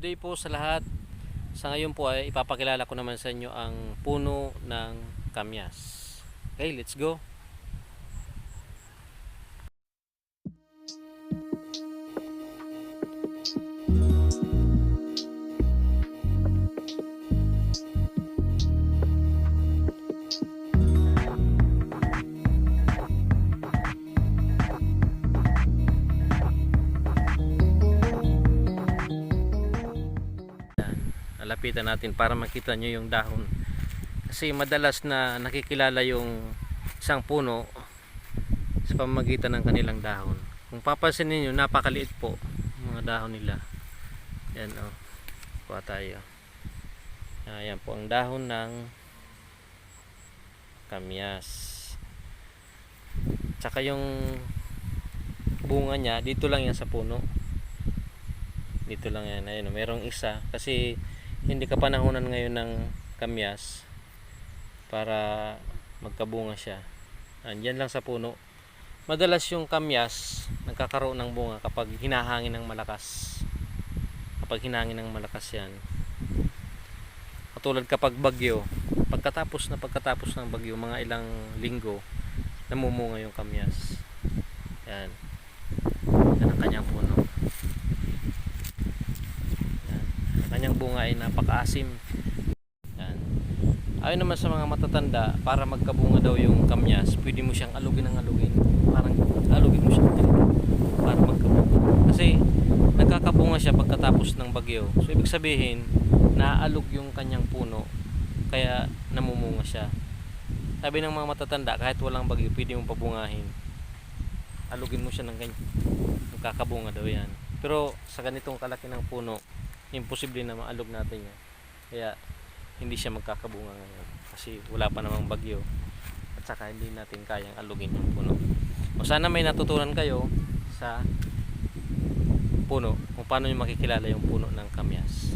day po sa lahat. Sa ngayon po ay ipapakilala ko naman sa inyo ang puno ng kamyas. Okay, let's go. Lalapitan natin para makita nyo yung dahon. Kasi madalas na nakikilala yung isang puno sa pamamagitan ng kanilang dahon. Kung papansin niyo napakaliit po mga dahon nila. Yan o. Oh. Kuha tayo. Ayan po ang dahon ng kamyas. Tsaka yung bunga niya, dito lang yan sa puno. Dito lang yan. Ayun, oh, merong isa. Kasi hindi ka panahonan ngayon ng kamyas para magkabunga siya. Andyan lang sa puno. Madalas yung kamyas nagkakaroon ng bunga kapag hinahangin ng malakas. Kapag hinahangin ng malakas yan. Katulad kapag bagyo, pagkatapos na pagkatapos ng bagyo, mga ilang linggo, namumunga yung kamyas. Yan. Yan ang kanyang puno. Yan. Ang kanyang bunga ay napakaasim. Yan. Ayon naman sa mga matatanda, para magkabunga daw yung kamyas, pwede mo siyang alugin ng alugin. Parang alugin mo ganito para magkabunga. Kasi nagkakabunga siya pagkatapos ng bagyo. So ibig sabihin, naalog yung kanyang puno kaya namumunga siya. Sabi ng mga matatanda, kahit walang bagyo, pwede mong pabungahin. Alugin mo siya ng ganyan. Magkakabunga daw yan. Pero sa ganitong kalaki ng puno, imposible na maalog natin yan. Kaya hindi siya magkakabunga ngayon. Kasi wala pa namang bagyo. At saka hindi natin kayang alugin yung puno. O sana may natutunan kayo sa puno kung paano nyo makikilala yung puno ng kamyas